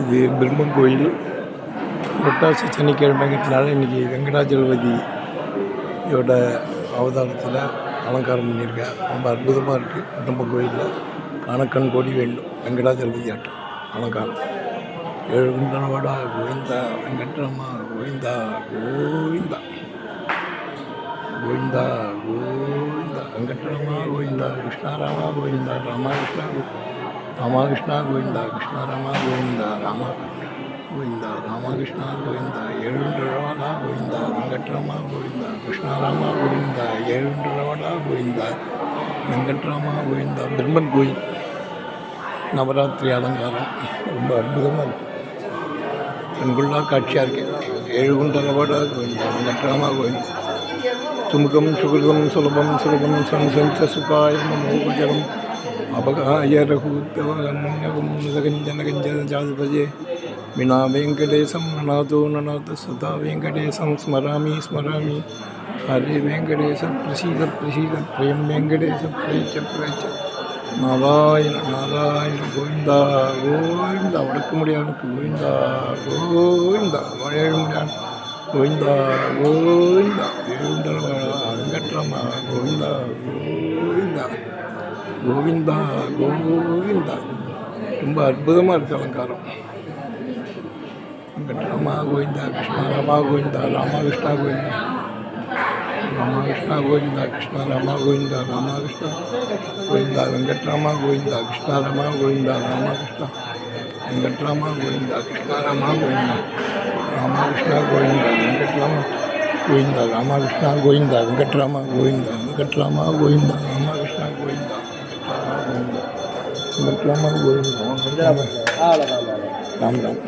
இது பிரம்மன் கோயில். புரட்டாசி சனிக்கிழமைங்கிறதுனால இன்றைக்கி வெங்கடாஜலபதி யோட அவதாரத்தில் அலங்காரம் பண்ணியிருக்கேன் ரொம்ப அற்புதமாக இருக்குது பிரம்மன் கோயிலில். காணக்கண் கோடி வேண்டும். வெங்கடாஜலபதி ஆட்டம் அலங்காரம். ஏழு குண்டனவாடா கோவிந்தா வெங்கட்ரமா கோவிந்தா கோவிந்தா. கோவிந்தா கோவிந்தா. வெங்கட்ரமா கோவிந்தா கிருஷ்ணாராமா கோவிந்தா ராமகிருஷ்ணா கோவிந்தா ராமகிருஷ்ணா கோவிந்தா கிருஷ்ணாராமா கோவிந்தா ராமா கோவிந்தா ராமகிருஷ்ணா கோவிந்தா ஏழுன்றவாடா கோவிந்தா வெங்கட்ராமா கோவிந்தா கிருஷ்ணாராமா கோவிந்தா ஏழுன்றவாடா கோவிந்தா வெங்கட்ராமா கோவிந்தா. பிரம்மன் கோயில். நவராத்திரி அலங்காரம். ரொம்ப அற்புதமாக இருக்குது கண்கொள்ளா காட்சியாக இருக்கு. ஏழு குண்டலவாடா கோவிந்தா வெங்கட்ராமா கோவிந்தா. சுமுகம் சுகிருதம் சுலபம் சுலபம் சம்சந்த சுகாய நமோஜகம் அபகாய ரகுத்தவகமன்யகம் முதகஞ்சனகஞ்சன ஜாதுபஜே வினா வெங்கடேசம் நநாதோ நநாத சதா வெங்கடேசம் ஸ்மராமி ஸ்மராமி ஹரே வெங்கடேச பிரசீத பிரசீத பிரயம் வெங்கடேச பிரேச்ச பிரேச்ச நாராயண நாராயண கோவிந்தா கோவிந்தா வடக்கு முடியானுக்கு கோவிந்தா கோவிந்தா மழையழ முடியான் கோவிந்தா கோவிந்தா ஏழுண்டரவாழ வெங்கட்ரமா கோவிந்தா கோவிந்தா கோவிந்தா கோவிந்தா ரொம்ப அற்புதமாக இருக்குது அலங்காரம். ராமா கோவிந்தா கிருஷ்ணா ராமா கோவிந்தா ராமகிருஷ்ணா கோவிந்தா. ராமகிருஷ்ணா கோவிந்தா கிருஷ்ணா ராமா கோவிந்தா ராமகிருஷ்ணா கோவிந்தா. வெங்கட்ராமா கோவிந்தா கிருஷ்ணா ராமா கோவிந்தா ராமகிருஷ்ணா வெங்கட்ராமா கோவிந்தா கிருஷ்ணா ராமா கோவிந்தா. ராமகிருஷ்ணா கோவிந்தா வெங்கட்ராமா கோவிந்தா. ராமகிருஷ்ணா கோவிந்தா வெங்கட்ராமா கோவிந்தா. வெங்கட்ராமா கோவிந்தா ராமா வெங்கட்ராமா கோவிந்தா வெங்கட்ராமா கோவிந்தா ராம் ராம்